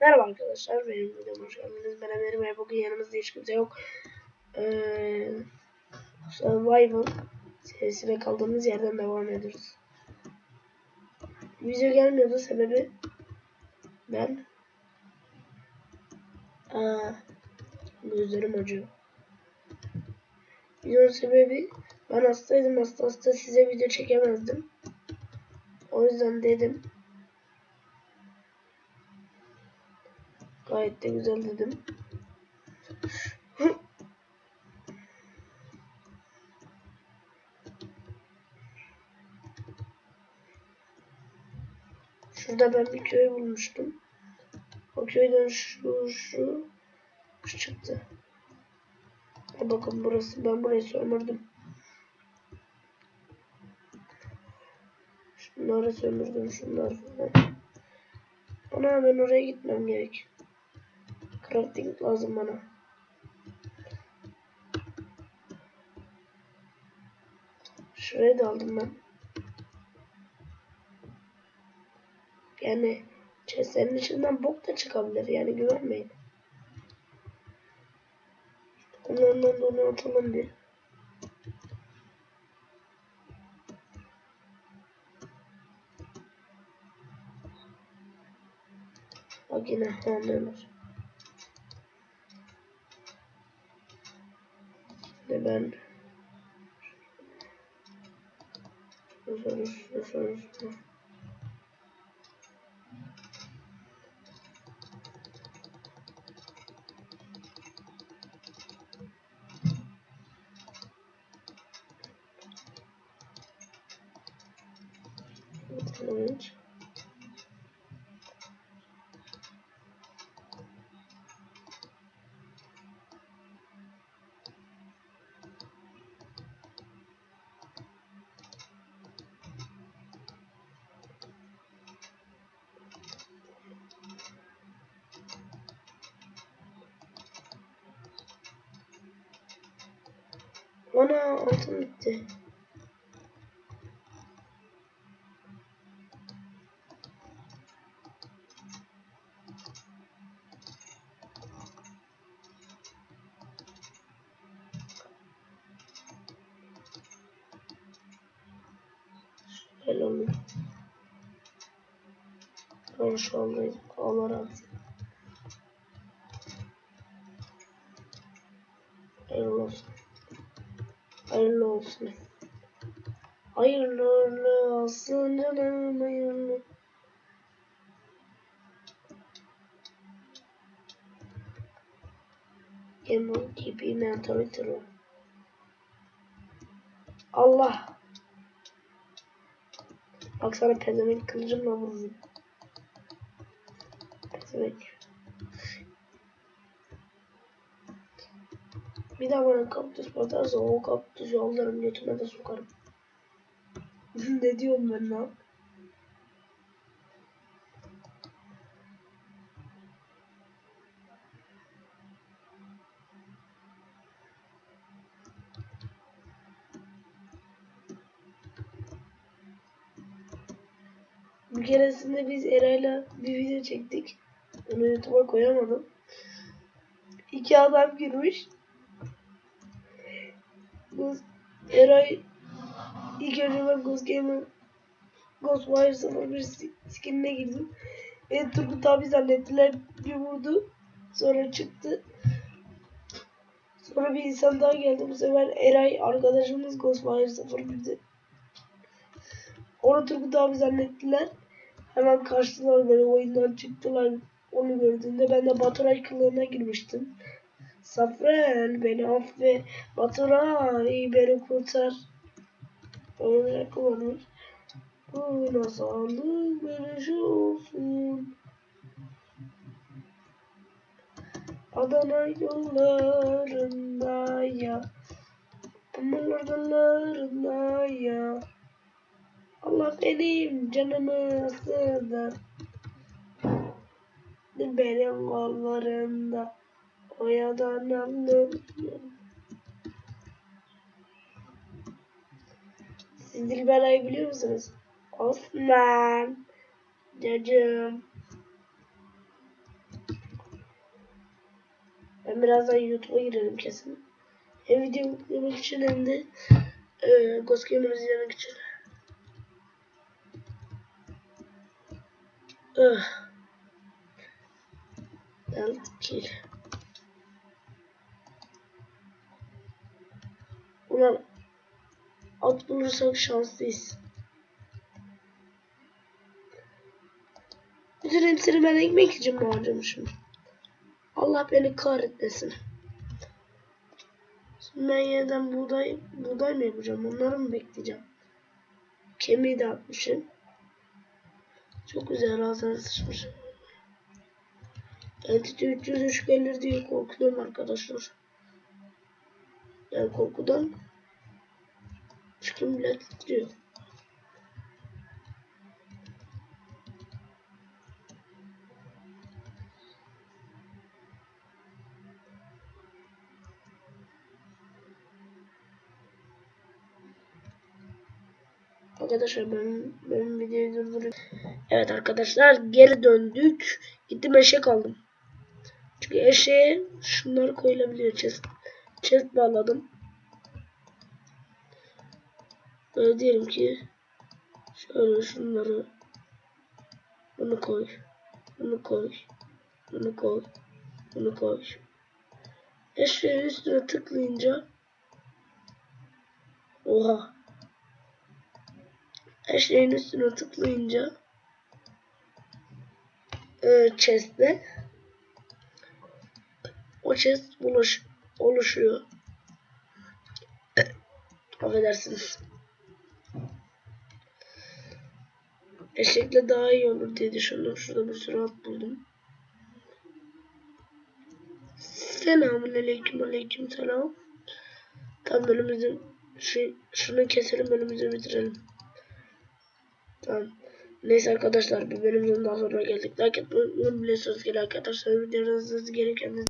Merhaba arkadaşlar, benim videoma hoş geldiniz. Ben Ömer ve bugün yanımızda hiç kimse yok. Ee, Survival serisine kaldığımız yerden devam ediyoruz. Video gelmiyordu sebebi ben Aa, gözlerim acıyor. Videonun sebebi ben hastaydım hasta hasta size video çekemezdim. O yüzden dedim Gayet de güzel dedim. Şurada ben bir köy bulmuştum. O köyden şu şu, çıktı. E bakın burası ben burayı sömürdüm. Şunları sömürdüm şunlar falan. Ana ben oraya gitmem gerek. Crafting lazım bana. Şurayı da aldım ben. Yani chestlerin içinden bok da çıkabilir yani güvenmeyin. Onlardan da onu atalım bir. Bak yine anlıyorlar. Ve ben Ana altın bitti. Konuşalım. Allah razı olsun. Hayırlı olsun. Hayırlı olsun. Hayırlı olsun canım hayırlı. Gamer gibi room. Allah. Bak sana pezevenk kılıcımla vururum. Pezevenk. Bir daha bana kaktüs batarsa o kaktüsü alırım götüme de sokarım. ne diyorum ben lan? Bir keresinde biz Eray'la bir video çektik. Onu YouTube'a koyamadım. İki adam girmiş. Eray ilk önce ben Ghost Gamer Ghostwire 01 skinine girdim. Beni Turgut abi zannettiler. Bir vurdu. Sonra çıktı. Sonra bir insan daha geldi. Bu sefer Eray arkadaşımız Ghostwire 01'di. Onu Turgut abi zannettiler. Hemen kaçtılar böyle oyundan çıktılar. Onu gördüğünde ben de Baturay kılığına girmiştim. Safren beni affet. Baturay beni kurtar. Öyle varmış. Buna sağlık beleş olsun. Adana yollarında ya. Dallarında ya. Allah benim canımı sığdır. Benim kollarında oyadan aldım. Siz Dilberay'ı biliyor musunuz? Osman. Cacım. Ben birazdan YouTube'a girerim kesin. Hem video yüklemek için hem de e, Ghost Gamer izlemek için. Öh. Gel kill. Ulan at bulursak şanslıyız. Bütün hepsini ben ekmek için mi harcamışım? Allah beni kahretmesin. Şimdi ben yeniden buğday, buğday mı yapacağım? Onları mı bekleyeceğim? Kemiği de atmışım. Çok güzel ağzına sıçmış. Entity 303 gelir diye korkuyorum arkadaşlar. Yani korkudan çıkım bile titriyor. Arkadaşlar ben, ben videoyu durdurayım. Evet arkadaşlar geri döndük. Gittim eşek aldım. Çünkü eşeğe şunları koyulabiliyor. Chest, chest bağladım. Böyle diyelim ki şöyle şunları bunu koy. Bunu koy. Bunu koy. Bunu koy. Eşeğin üstüne tıklayınca Oha. Eşeğin üstüne tıklayınca e, chest'te o chest buluş, oluşuyor. Affedersiniz. Eşekle daha iyi olur diye düşündüm. Şurada bir sürü at buldum. Selamun aleyküm aleyküm selam. Tam bölümümüzü şu, şunu keselim bölümümüzü bitirelim. Tamam. Neyse arkadaşlar bir bölümden daha sonra geldik. Like etmeyi unutmayın. Biliyorsunuz ki like atarsanız videolarınızı kendinize